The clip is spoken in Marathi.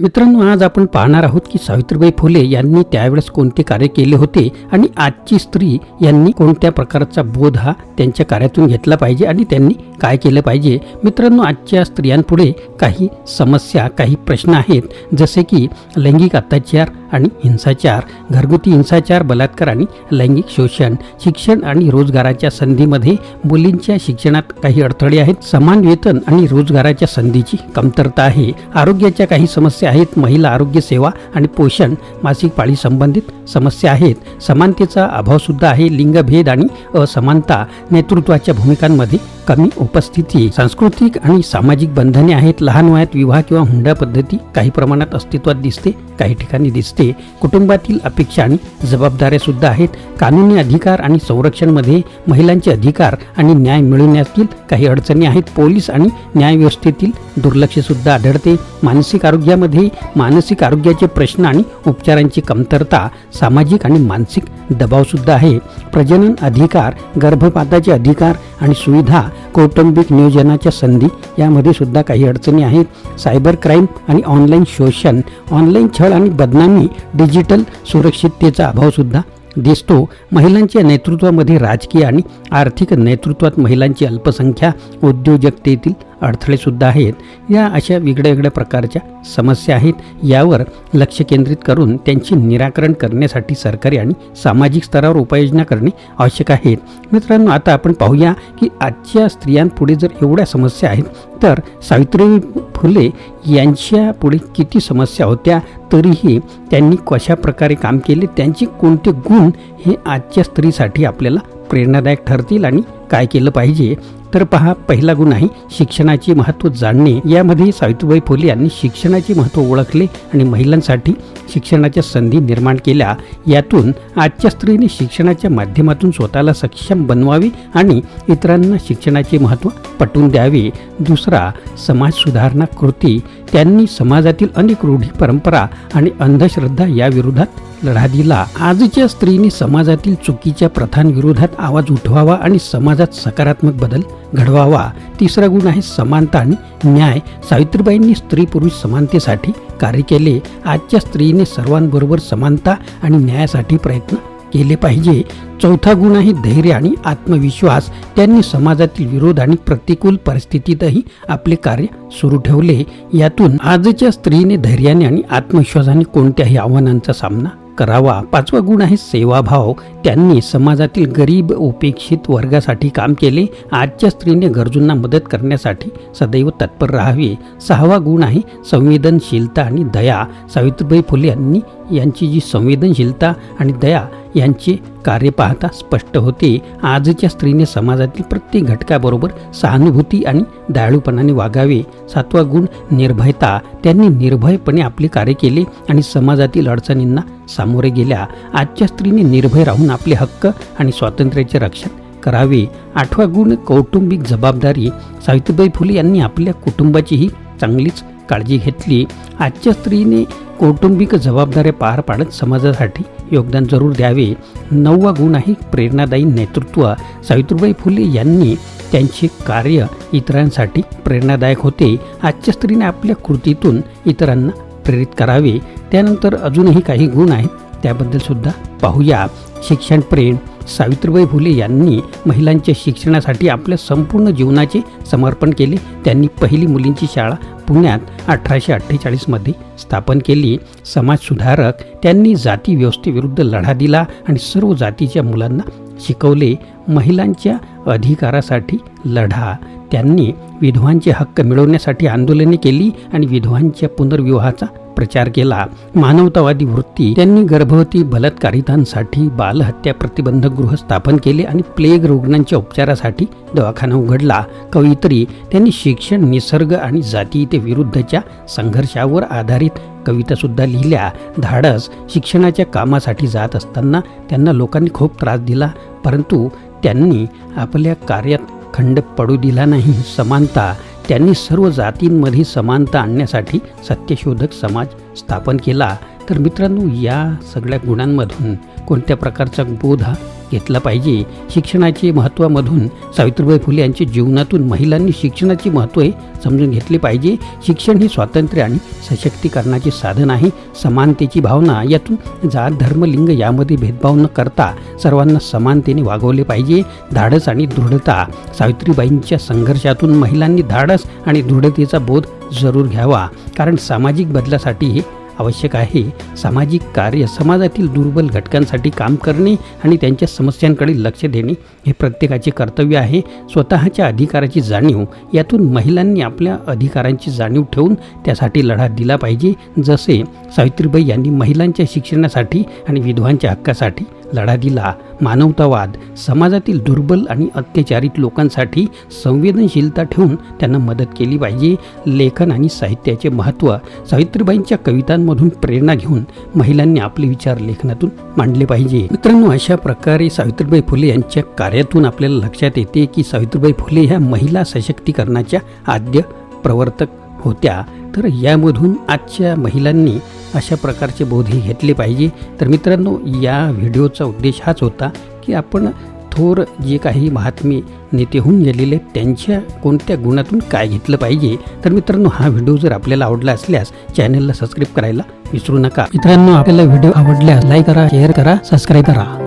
मित्रांनो आज आपण पाहणार आहोत की सावित्रीबाई फुले यांनी त्यावेळेस कोणते कार्य केले होते आणि आजची स्त्री यांनी कोणत्या प्रकारचा बोध हा त्यांच्या कार्यातून घेतला पाहिजे आणि त्यांनी काय केलं पाहिजे? मित्रांनो आजच्या स्त्रियांपुढे काही समस्या काही प्रश्न आहेत. जसे की लैंगिक अत्याचार आणि हिंसाचार घरगुती हिंसाचार बलात्कार आणि लैंगिक शोषण शिक्षण आणि रोजगाराच्या संधीमध्ये मुलींच्या शिक्षणात काही अडथळे आहेत. समान वेतन आणि रोजगाराच्या संधीची कमतरता आहे. आरोग्याच्या काही समस्या आहेत. महिला आरोग्य सेवा आणि पोषण मासिक पाळी संबंधित समस्या आहेत. समानतेचा अभावसुद्धा आहे. लिंगभेद आणि असमानता नेतृत्वाच्या भूमिकांमध्ये कमी उपस्थिती सांस्कृतिक आणि सामाजिक बंधने आहेत. लहान वयात विवाह किंवा हुंडा पद्धती काही प्रमाणात अस्तित्वात दिसते काही ठिकाणी दिसते. कुटुंबातील अपेक्षा आणि जबाबदाऱ्या सुद्धा आहेत. कानूनी अधिकार आणि संरक्षणमध्ये महिलांचे अधिकार आणि न्याय मिळवण्यातील काही अडचणी आहेत. पोलीस आणि न्याय व्यवस्थेतील दुर्लक्ष सुद्धा आढळते. मानसिक आरोग्यामध्ये मानसिक आरोग्याचे प्रश्न आणि उपचारांची कमतरता सामाजिक आणि मानसिक दबाव सुद्धा आहे. प्रजनन अधिकार गर्भपाताचे अधिकार आणि सुविधा कौटुंबिक नियोजनाच्या संधी यामध्ये सुद्धा काही अडचणी आहेत. सायबर क्राईम आणि ऑनलाईन शोषण ऑनलाईन छळ आणि बदनामी डिजिटल सुरक्षिततेचा अभावसुद्धा दिसतो. महिलांच्या नेतृत्वामध्ये राजकीय आणि आर्थिक नेतृत्वात महिलांची अल्पसंख्या उद्योजकतेतील अडथळेसुद्धा आहेत. या अशा वेगळ्या वेगळ्या प्रकारच्या समस्या आहेत यावर लक्ष केंद्रित करून त्यांचे निराकरण करण्यासाठी सरकारी आणि सामाजिक स्तरावर उपाययोजना करणे आवश्यक आहेत मित्रांनो आता आपण पाहूया की आजच्या स्त्रियांपुढे जर एवढ्या समस्या आहेत तर सावित्रीबाई फुले यांच्या पुढे किती समस्या होत्या तरीही त्यांनी कशा प्रकारे काम केले त्यांचे कोणते गुण हे आजच्या स्त्रीसाठी आपल्याला प्रेरणादायक ठरतील आणि काय केलं पाहिजे? तर पहा पहिला गुण आहे शिक्षणाचे महत्त्व जाणणे. यामध्ये सावित्रीबाई फुले यांनी शिक्षणाचे महत्त्व ओळखले आणि महिलांसाठी शिक्षणाच्या संधी निर्माण केल्या. यातून आजच्या स्त्रीने शिक्षणाच्या माध्यमातून स्वतःला सक्षम बनवावे आणि इतरांना शिक्षणाचे महत्त्व पटवून द्यावे. दुसरा समाज सुधारणा कृती. त्यांनी समाजातील अनेक रूढी परंपरा आणि अंधश्रद्धा या विरोधात लढा दिला. आजच्या स्त्रीने समाजातील चुकीच्या प्रथांविरोधात आवाज उठवावा आणि समाजात सकारात्मक बदल घडवावा. तिसरा गुण आहे समानता आणि न्याय. सावित्रीबाईंनी स्त्री पुरुष समानतेसाठी कार्य केले. आजच्या स्त्रीने सर्वांबरोबर समानता आणि न्यायासाठी प्रयत्न केले पाहिजे. चौथा गुण आहे धैर्य आणि आत्मविश्वास. त्यांनी समाजातील विरोध आणि प्रतिकूल परिस्थितीतही आपले कार्य सुरू ठेवले. यातून आजच्या स्त्रीने धैर्याने आणि आत्मविश्वासाने कोणत्याही आव्हानांचा सामना करावा. पाचवा गुण आहे सेवाभाव. त्यांनी समाजातील गरीब उपेक्षित वर्गासाठी काम केले. आजच्या स्त्रीने गरजूंना मदत करण्यासाठी सदैव तत्पर राहावे. सहावा गुण आहे संवेदनशीलता आणि दया. सावित्रीबाई फुले यांनी यांची जी संवेदनशीलता आणि दया यांचे कार्य पाहता स्पष्ट होते आजच्या स्त्रीने समाजातील प्रत्येक घटकाबरोबर सहानुभूती आणि दयाळूपणाने वागावे. सातवा गुण निर्भयता. त्यांनी निर्भयपणे आपले कार्य केले आणि समाजातील अडचणींना सामोरे गेल्या. आजच्या स्त्रीने निर्भय राहून आपले हक्क आणि स्वातंत्र्याचे रक्षण करावे. आठवा गुण कौटुंबिक जबाबदारी. सावित्रीबाई फुले यांनी आपल्या कुटुंबाचीही चांगलीच काळजी घेतली. आजच्या स्त्रीने कौटुंबिक जबाबदाऱ्या पार पाडत समाजासाठी योगदान जरूर द्यावे. नववा गुण आहे प्रेरणादायी नेतृत्व. सावित्रीबाई फुले यांनी त्यांचे कार्य इतरांसाठी प्रेरणादायक होते. आजच्या स्त्रीने आपल्या कृतीतून इतरांना प्रेरित करावे. त्यानंतर अजूनही काही गुण आहेत त्याबद्दल सुद्धा पाहूया. शिक्षण प्रेम सावित्रीबाई फुले यांनी महिलांच्या शिक्षणासाठी आपल्या संपूर्ण जीवनाचे समर्पण केले. त्यांनी पहिली मुलींची शाळा पुण्यात अठराशे अठ्ठेचाळीसमध्ये स्थापन केली. समाजसुधारक त्यांनी जाती व्यवस्थेविरुद्ध लढा दिला आणि सर्व जातीच्या मुलांना शिकवले. महिलांच्या अधिकारासाठी लढा. त्यांनी विधवांचे हक्क मिळवण्यासाठी आंदोलने केली आणि विधवांच्या पुनर्विवाहाचा प्रचार केला. मानवतावादी वृत्ती त्यांनी गर्भवती बलात्कारितांसाठी बालहत्या प्रतिबंधक गृह स्थापन केले आणि प्लेग रुग्णांच्या उपचारासाठी दवाखाना उघडला. कवयित्री त्यांनी शिक्षण निसर्ग आणि जातीयते विरुद्धच्या संघर्षावर आधारित कवितासुद्धा लिहिल्या. धाडस शिक्षणाच्या कामासाठी जात असताना त्यांना लोकांनी खूप त्रास दिला परंतु त्यांनी आपल्या कार्यात खंड पडू दिला नाही. समानता त्यांनी सर्व जातींमध्ये समानता आणण्यासाठी सत्यशोधक समाज स्थापन केला. तर मित्रांनो या सगळ्या गुणांमधून कोणत्या प्रकारचा बोध हा घेतला पाहिजे? शिक्षणाचे महत्त्वामधून सावित्रीबाई फुले यांच्या जीवनातून महिलांनी शिक्षणाचे महत्त्व हे समजून घेतले पाहिजे. शिक्षण हे स्वातंत्र्य आणि सशक्तीकरणाचे साधन आहे. समानतेची भावना यातून जात धर्म लिंग यामध्ये भेदभाव न करता सर्वांना समानतेने वागवले पाहिजे. धाडस आणि दृढता सावित्रीबाईंच्या संघर्षातून महिलांनी धाडस आणि दृढतेचा बोध जरूर घ्यावा. कारण सामाजिक बदलासाठी हे आवश्यक आहे. सामाजिक कार्य समाजातील दुर्बल घटकांसाठी काम करणे आणि त्यांच्या समस्यांकडे लक्ष देणे हे प्रत्येकाचे कर्तव्य आहे. स्वतःच्या अधिकाराची जाणीव यातून महिलांनी आपल्या अधिकारांची जाणीव ठेवून त्यासाठी लढा दिला पाहिजे. जसे सावित्रीबाई यांनी महिलांच्या शिक्षणासाठी आणि विधवांच्या हक्कासाठी लढा दिला. मानवतावाद समाजातील दुर्बल आणि अत्याचारित लोकांसाठी संवेदनशीलता ठेवून त्यांना मदत केली पाहिजे. लेखन आणि साहित्याचे महत्त्व सावित्रीबाईंच्या कवितांमधून प्रेरणा घेऊन महिलांनी आपले विचार लेखनातून मांडले पाहिजे. मित्रांनो अशा प्रकारे सावित्रीबाई फुले यांच्या कार्यातून आपल्याला लक्षात येते की सावित्रीबाई फुले ह्या महिला सशक्तीकरणाच्या आद्य प्रवर्तक होत्या तर यामधून आजच्या महिलांनी अशा प्रकारचे बोधही घेतले पाहिजे. तर मित्रांनो या व्हिडिओचा उद्देश हाच होता की आपण थोर जे काही महात्मे नेते होऊन गेलेले आहेत, त्यांच्या कोणत्या गुणातून काय घेतलं पाहिजे? तर मित्रांनो हा व्हिडिओ जर आपल्याला आवडला असल्यास चॅनलला सबस्क्राईब करायला विसरू नका. मित्रांनो आपल्याला व्हिडिओ आवडल्यास लाईक करा शेअर करा सबस्क्राईब करा.